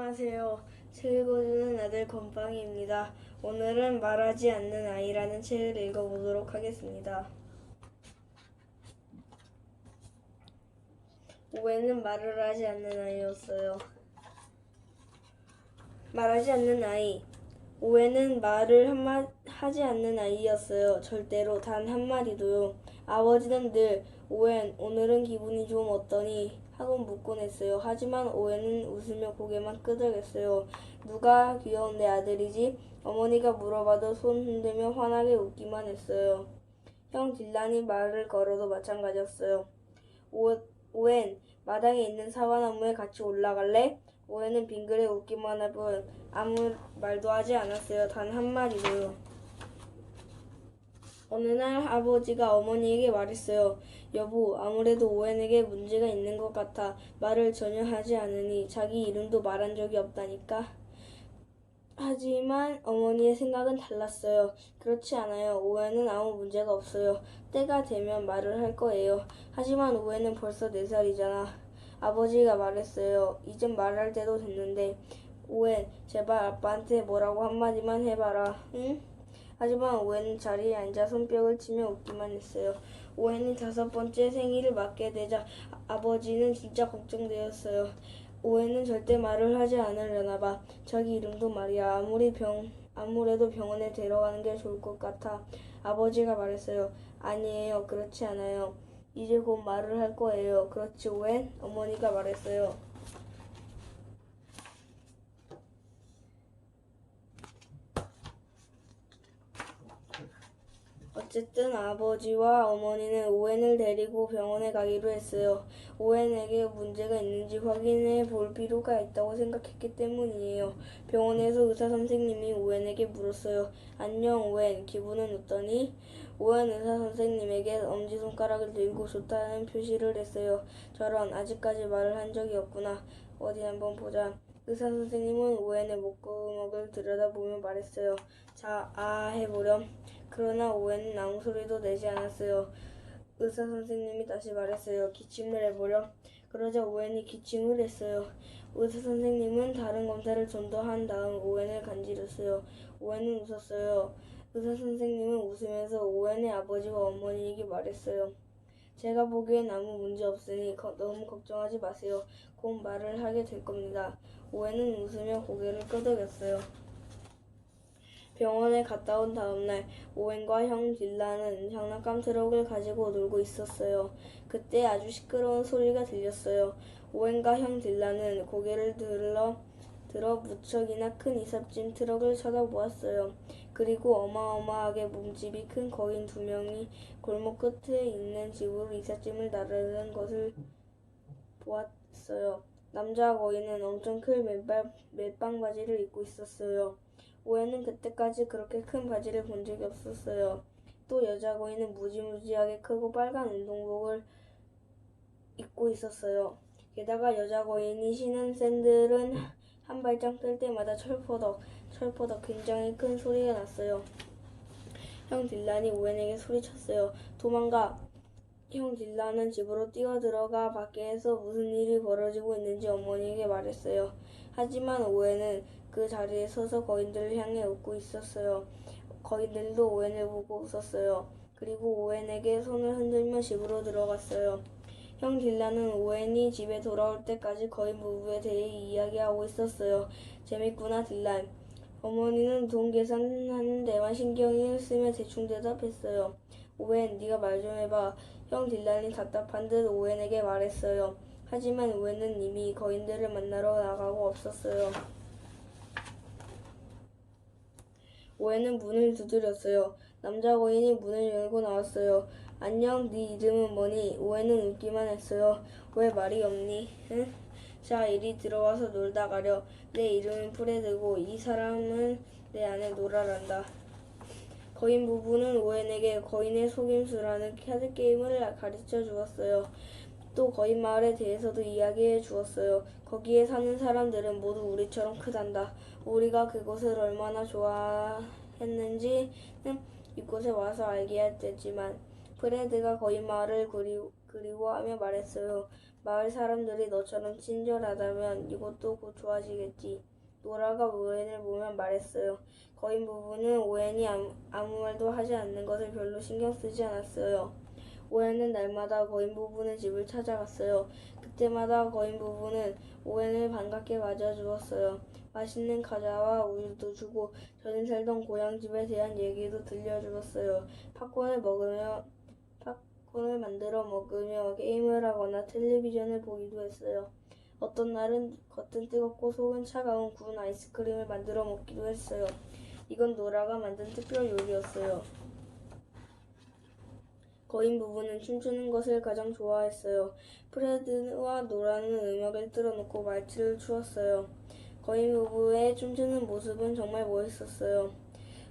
안녕하세요. 책 읽어주는 아들 건빵입니다. 오늘은 말하지 않는 아이라는 책을 읽어보도록 하겠습니다. 오해는 말을 하지 않는 아이였어요. 말하지 않는 아이. 오해는 말을 한마, 하지 않는 아이였어요. 절대로 단 한마디도요. 아버지는 늘 오웬 오늘은 기분이 좀 어떠니? 하고 묻곤 했어요. 하지만 오웬은 웃으며 고개만 끄덕였어요. 누가 귀여운 내 아들이지? 어머니가 물어봐도 손 흔들며 환하게 웃기만 했어요. 형 딜란이 말을 걸어도 마찬가지였어요. 오, 오웬 마당에 있는 사과나무에 같이 올라갈래? 오웬은 빙그레 웃기만 할 뿐 아무 말도 하지 않았어요. 단 한마디도요. 어느 날 아버지가 어머니에게 말했어요. 여보, 아무래도 오웬에게 문제가 있는 것 같아. 말을 전혀 하지 않으니 자기 이름도 말한 적이 없다니까. 하지만 어머니의 생각은 달랐어요. 그렇지 않아요. 오웬은 아무 문제가 없어요. 때가 되면 말을 할 거예요. 하지만 오웬은 벌써 네 살이잖아 아버지가 말했어요. 이젠 말할 때도 됐는데. 오웬, 제발 아빠한테 뭐라고 한마디만 해봐라. 응? 하지만 오웬은 자리에 앉아 손뼉을 치며 웃기만 했어요. 오웬이 다섯 번째 생일을 맞게 되자 아- 아버지는 진짜 걱정되었어요. 오웬은 절대 말을 하지 않으려나 봐. 자기 이름도 말이야. 아무리 병, 아무래도 병원에 데려가는 게 좋을 것 같아. 아버지가 말했어요. 아니에요. 그렇지 않아요. 이제 곧 말을 할 거예요. 그렇지, 오웬? 어머니가 말했어요. 어쨌든 아버지와 어머니는 오웬을 데리고 병원에 가기로 했어요. 오웬에게 문제가 있는지 확인해 볼 필요가 있다고 생각했기 때문이에요. 병원에서 의사 선생님이 오웬에게 물었어요. 안녕 오웬, 기분은 어떠니? 오웬 의사 선생님에게 엄지손가락을 들고 좋다는 표시를 했어요. 저런 아직까지 말을 한 적이 없구나. 어디 한번 보자. 의사 선생님은 오웬의 목구멍을 들여다보며 말했어요. 자, 아 해보렴. 그러나 오웬은 아무 소리도 내지 않았어요. 의사 선생님이 다시 말했어요. 기침을 해보렴. 그러자 오웬이 기침을 했어요. 의사 선생님은 다른 검사를 좀 더 한 다음 오웬을 간지렸어요. 오웬은 웃었어요. 의사 선생님은 웃으면서 오웬의 아버지와 어머니에게 말했어요. 제가 보기엔 아무 문제 없으니 거- 너무 걱정하지 마세요. 곧 말을 하게 될 겁니다. 오웬은 웃으며 고개를 끄덕였어요. 병원에 갔다 온 다음날 오웬과 형 딜라는 장난감 트럭을 가지고 놀고 있었어요. 그때 아주 시끄러운 소리가 들렸어요. 오웬과 형 딜라는 고개를 들어 들어 무척이나 큰 이삿짐 트럭을 쳐다보았어요. 그리고 어마어마하게 몸집이 큰 거인 두 명이 골목 끝에 있는 집으로 이삿짐을 나르는 것을 보았어요. 남자 거인은 엄청 큰 맨발, 맨빵 바지를 입고 있었어요. 오해는 그때까지 그렇게 큰 바지를 본 적이 없었어요. 또 여자 거인은 무지무지하게 크고 빨간 운동복을 입고 있었어요. 게다가 여자 거인이 신은 샌들은 한 발짝 뜰 때마다 철퍼덕, 철퍼덕 굉장히 큰 소리가 났어요. 형 딜란이 오웬에게 소리쳤어요. 도망가! 형 딜란은 집으로 뛰어들어가 밖에서 무슨 일이 벌어지고 있는지 어머니에게 말했어요. 하지만 오웬은 그 자리에 서서 거인들을 향해 웃고 있었어요. 거인들도 오웬을 보고 웃었어요. 그리고 오웬에게 손을 흔들며 집으로 들어갔어요. 형 딜라는 오웬이 집에 돌아올 때까지 거인 부부에 대해 이야기하고 있었어요. 재밌구나 딜란. 어머니는 돈 계산하는 데만 신경을 쓰며 대충 대답했어요. 오웬, 네가 말 좀 해봐. 형 딜란이 답답한 듯 오웬에게 말했어요. 하지만 오웬은 이미 거인들을 만나러 나가고 없었어요. 오웬은 문을 두드렸어요. 남자 거인이 문을 열고 나왔어요. 안녕, 네 이름은 뭐니? 오웬은 웃기만 했어요. 왜 말이 없니? 응? 자, 이리 들어와서 놀다 가려. 내 이름은 프레드고 이 사람은 내 안에 놀아란다. 거인 부부는 오웬에게 거인의 속임수라는 카드 게임을 가르쳐 주었어요. 또 거인 마을에 대해서도 이야기해 주었어요. 거기에 사는 사람들은 모두 우리처럼 크단다. 우리가 그곳을 얼마나 좋아했는지는 이곳에 와서 알게 됐지만 프레드가 거인 마을을 그리, 그리워하며 말했어요. 마을 사람들이 너처럼 친절하다면 이것도 곧 좋아지겠지. 노라가 오웬을 보며 말했어요. 거인 부부는 오웬이 아무, 아무 말도 하지 않는 것을 별로 신경 쓰지 않았어요. 오웬은 날마다 거인 부부는 집을 찾아갔어요. 그때마다 거인 부부는 오웬을 반갑게 맞아주었어요. 맛있는 과자와 우유도 주고 전에 살던 고향 집에 대한 얘기도 들려주었어요. 팝콘을 먹으며 팝콘을 만들어 먹으며 게임을 하거나 텔레비전을 보기도 했어요. 어떤 날은 겉은 뜨겁고 속은 차가운 구운 아이스크림을 만들어 먹기도 했어요. 이건 노라가 만든 특별 요리였어요. 거인 부부는 춤추는 것을 가장 좋아했어요. 프레드와 노라는 음악을 틀어놓고 말치를 추었어요. 거인 부부의 춤추는 모습은 정말 멋있었어요.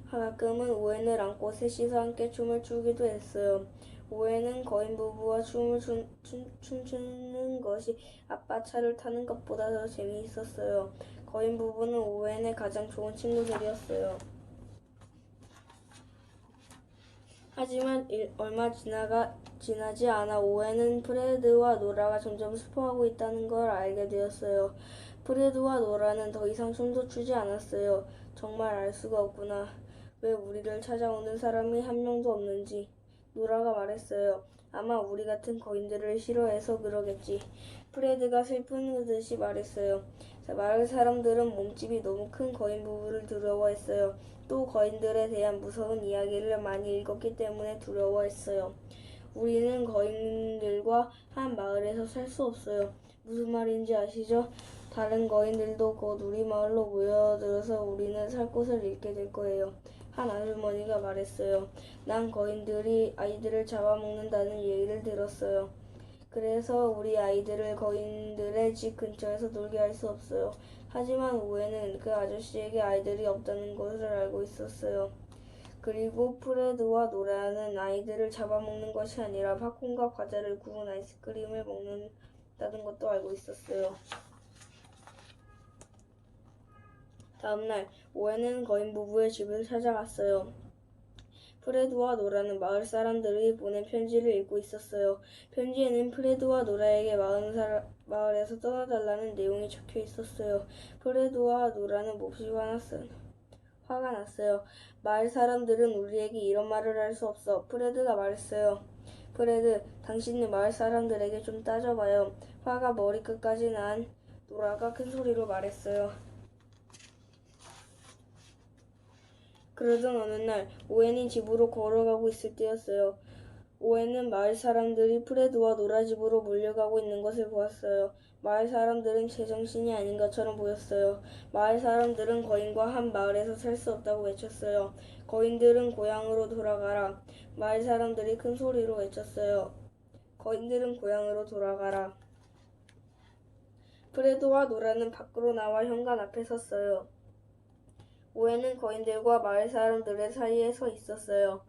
가끔은 오웬을 안고 셋이서 함께 춤을 추기도 했어요. 오웬은 거인 부부와 춤을 춘, 춤, 춤추는 것이 아빠 차를 타는 것보다 더 재미있었어요. 거인 부부는 오웬의 가장 좋은 친구들이었어요. 하지만 일- 얼마 지나가 지나지 않아 오웬은 프레드와 노라가 점점 슬퍼하고 있다는 걸 알게 되었어요. 프레드와 노라는 더 이상 춤도 추지 않았어요. 정말 알 수가 없구나. 왜 우리를 찾아오는 사람이 한 명도 없는지. 노라가 말했어요. 아마 우리 같은 거인들을 싫어해서 그러겠지. 프레드가 슬픈 듯이 말했어요. 자, 마을 사람들은 몸집이 너무 큰 거인 부부를 두려워했어요. 또 거인들에 대한 무서운 이야기를 많이 읽었기 때문에 두려워했어요. 우리는 거인들과 한 마을에서 살 수 없어요. 무슨 말인지 아시죠? 다른 거인들도 곧 우리 마을로 모여들어서 우리는 살 곳을 잃게 될 거예요. 한 아주머니가 말했어요. 난 거인들이 아이들을 잡아먹는다는 얘기를 들었어요. 그래서 우리 아이들을 거인들의 집 근처에서 놀게 할 수 없어요. 하지만 오해는 그 아저씨에게 아이들이 없다는 것을 알고 있었어요. 그리고 프레드와 노라는 아이들을 잡아먹는 것이 아니라 팝콘과 과자를 구운 아이스크림을 먹는다는 것도 알고 있었어요. 다음날 오해는 거인 부부의 집을 찾아갔어요. 프레드와 노라는 마을 사람들이 보낸 편지를 읽고 있었어요. 편지에는 프레드와 노라에게 마을에서 떠나달라는 내용이 적혀 있었어요. 프레드와 노라는 몹시 화났어요. 화가 났어요. 마을 사람들은 우리에게 이런 말을 할 수 없어. 프레드가 말했어요. 프레드, 당신은 마을 사람들에게 좀 따져봐요. 화가 머리끝까지 난 노라가 큰 소리로 말했어요. 그러던 어느 날 오웬이 집으로 걸어가고 있을 때였어요. 오웬은 마을 사람들이 프레드와 노라 집으로 몰려가고 있는 것을 보았어요. 마을 사람들은 제정신이 아닌 것처럼 보였어요. 마을 사람들은 거인과 한 마을에서 살 수 없다고 외쳤어요. 거인들은 고향으로 돌아가라. 마을 사람들이 큰 소리로 외쳤어요. 거인들은 고향으로 돌아가라. 프레드와 노라는 밖으로 나와 현관 앞에 섰어요. 오해는 거인들과 마을 사람들의 사이에 서 있었어요.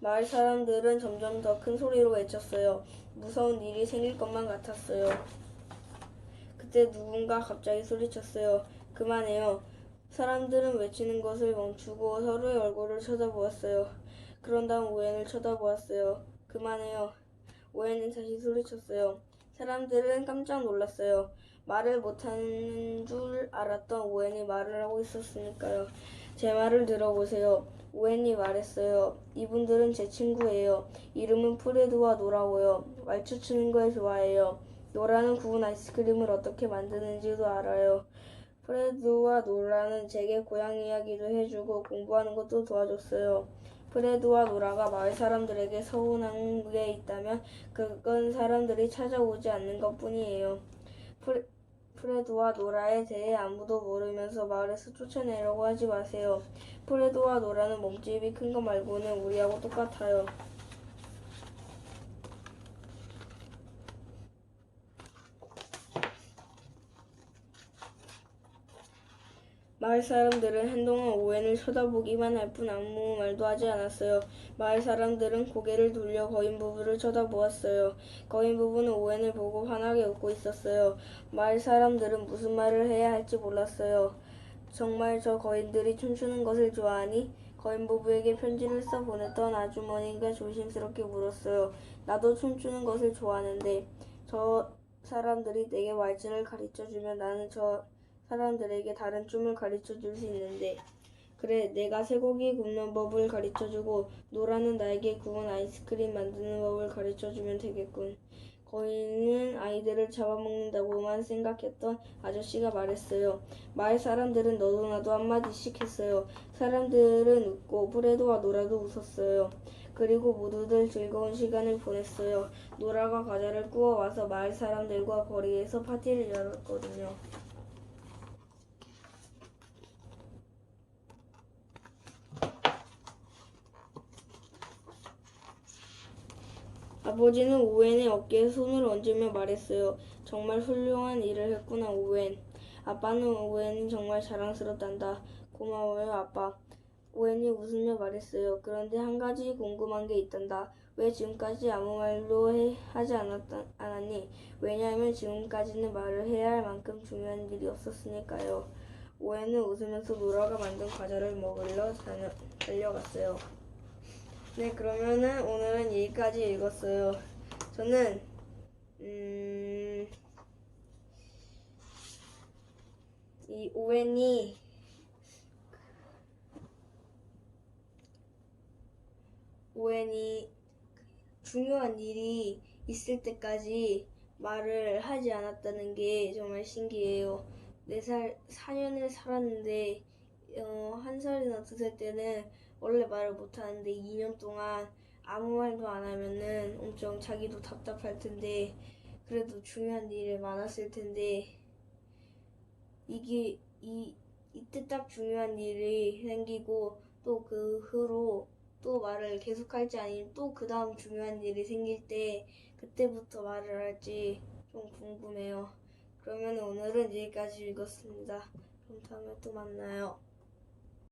마을 사람들은 점점 더 큰 소리로 외쳤어요. 무서운 일이 생길 것만 같았어요. 그때 누군가 갑자기 소리쳤어요. 그만해요. 사람들은 외치는 것을 멈추고 서로의 얼굴을 쳐다보았어요. 그런 다음 오해를 쳐다보았어요. 그만해요. 오해는 다시 소리쳤어요. 사람들은 깜짝 놀랐어요. 말을 못하는 줄 알았던 오웬이 말을 하고 있었으니까요. 제 말을 들어보세요. 오웬이 말했어요. 이분들은 제 친구예요. 이름은 프레드와 노라고요. 말추 추는 걸 좋아해요. 노라는 구운 아이스크림을 어떻게 만드는지도 알아요. 프레드와 노라는 제게 고향 이야기도 해주고 공부하는 것도 도와줬어요. 프레드와 노라가 마을 사람들에게 서운한 게 있다면 그건 사람들이 찾아오지 않는 것 뿐이에요. 프레, 프레드와 노라에 대해 아무도 모르면서 마을에서 쫓아내려고 하지 마세요. 프레드와 노라는 몸집이 큰 거 말고는 우리하고 똑같아요. 마을 사람들은 한동안 오웬을 쳐다보기만 할 뿐 아무 말도 하지 않았어요. 마을 사람들은 고개를 돌려 거인 부부를 쳐다보았어요. 거인 부부는 오웬을 보고 환하게 웃고 있었어요. 마을 사람들은 무슨 말을 해야 할지 몰랐어요. 정말 저 거인들이 춤추는 것을 좋아하니? 거인 부부에게 편지를 써 보냈던 아주머니가 조심스럽게 물었어요. 나도 춤추는 것을 좋아하는데 저 사람들이 내게 말질을 가르쳐 주면 나는 저 사람들에게 다른 춤을 가르쳐 줄 수 있는데 그래 내가 쇠고기 굽는 법을 가르쳐 주고 노라는 나에게 구운 아이스크림 만드는 법을 가르쳐 주면 되겠군. 거인은 아이들을 잡아먹는다고만 생각했던 아저씨가 말했어요. 마을 사람들은 너도 나도 한마디씩 했어요. 사람들은 웃고 프레도와 노라도 웃었어요. 그리고 모두들 즐거운 시간을 보냈어요. 노라가 과자를 구워와서 마을 사람들과 거리에서 파티를 열었거든요. 아버지는 오웬의 어깨에 손을 얹으며 말했어요. 정말 훌륭한 일을 했구나, 오웬. 아빠는 오웬이 정말 자랑스럽단다. 고마워요, 아빠. 오웬이 웃으며 말했어요. 그런데 한 가지 궁금한 게 있단다. 왜 지금까지 아무 말도 해- 하지 않았다, 않았니? 왜냐하면 지금까지는 말을 해야 할 만큼 중요한 일이 없었으니까요. 오웬은 웃으면서 노라가 만든 과자를 먹으러 다녀, 달려갔어요. 네, 그러면은 오늘은 여기까지 읽었어요. 저는 음, 이 오웬이 오웬이 중요한 일이 있을 때까지 말을 하지 않았다는 게 정말 신기해요. 네 살, 4년을 살았는데, 어, 한 살이나 두 살 때는 원래 말을 못 하는데 2년 동안 아무 말도 안 하면은 엄청 자기도 답답할 텐데, 그래도 중요한 일이 많았을 텐데, 이게, 이, 이때 딱 중요한 일이 생기고, 또 그 후로 또 말을 계속 할지 아니면 또 그 다음 중요한 일이 생길 때, 그때부터 말을 할지 좀 궁금해요. 그러면 오늘은 여기까지 읽었습니다. 그럼 다음에 또 만나요.